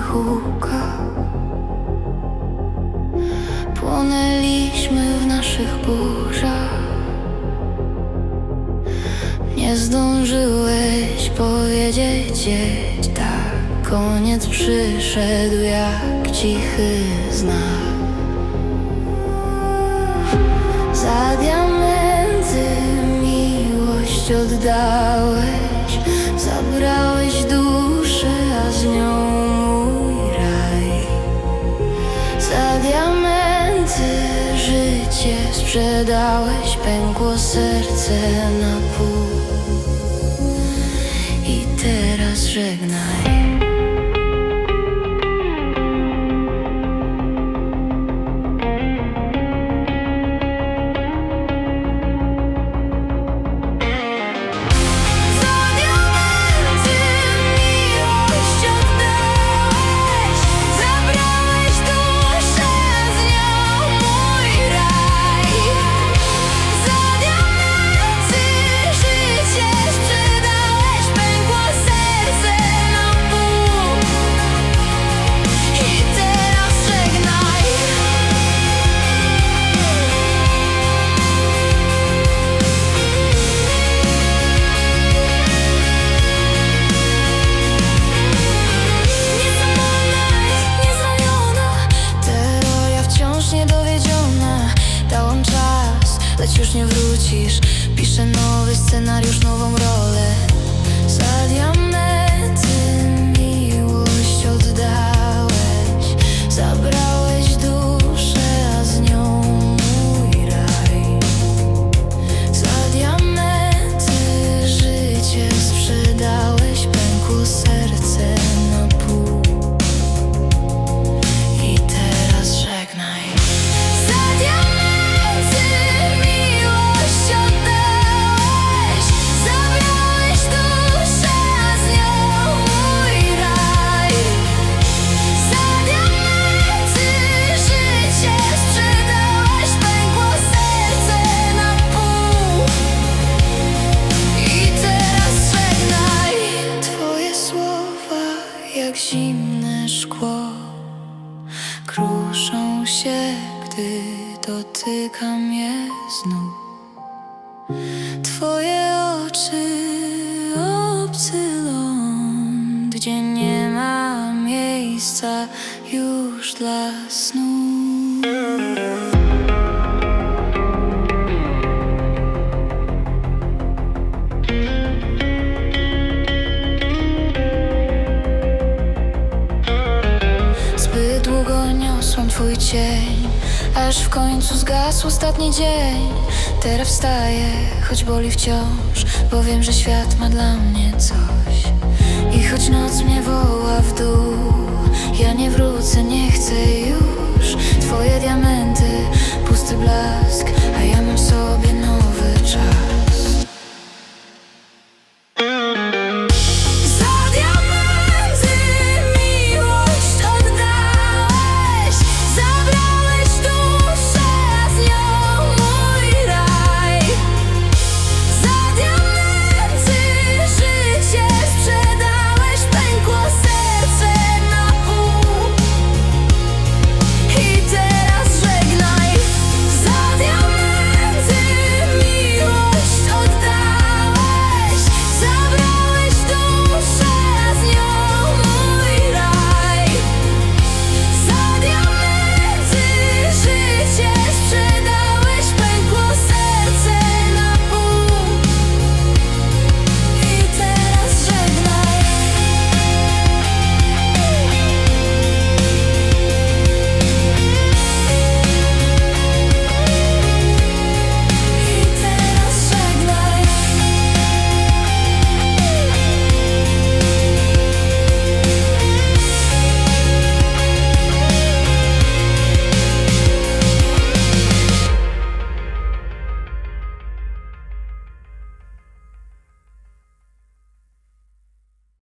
hukach Płonęliśmy w naszych burzach. Nie zdążyłeś powiedzieć tak. Koniec przyszedł jak cichy znak. Za diamenty miłość oddałeś. Zabrałeś sprzedałeś Pękło serce na なる gdy dotykam je znów Twoje oczy obcy ląd Gdzie nie ma miejsca już dla snu. Zbyt długo niosłam twój cień Aż w końcu zgasł ostatni dzień. Teraz wstaję, choć boli wciąż Bo wiem, że świat ma dla mnie coś. I choć noc mnie woła w dół Ja nie wrócę, nie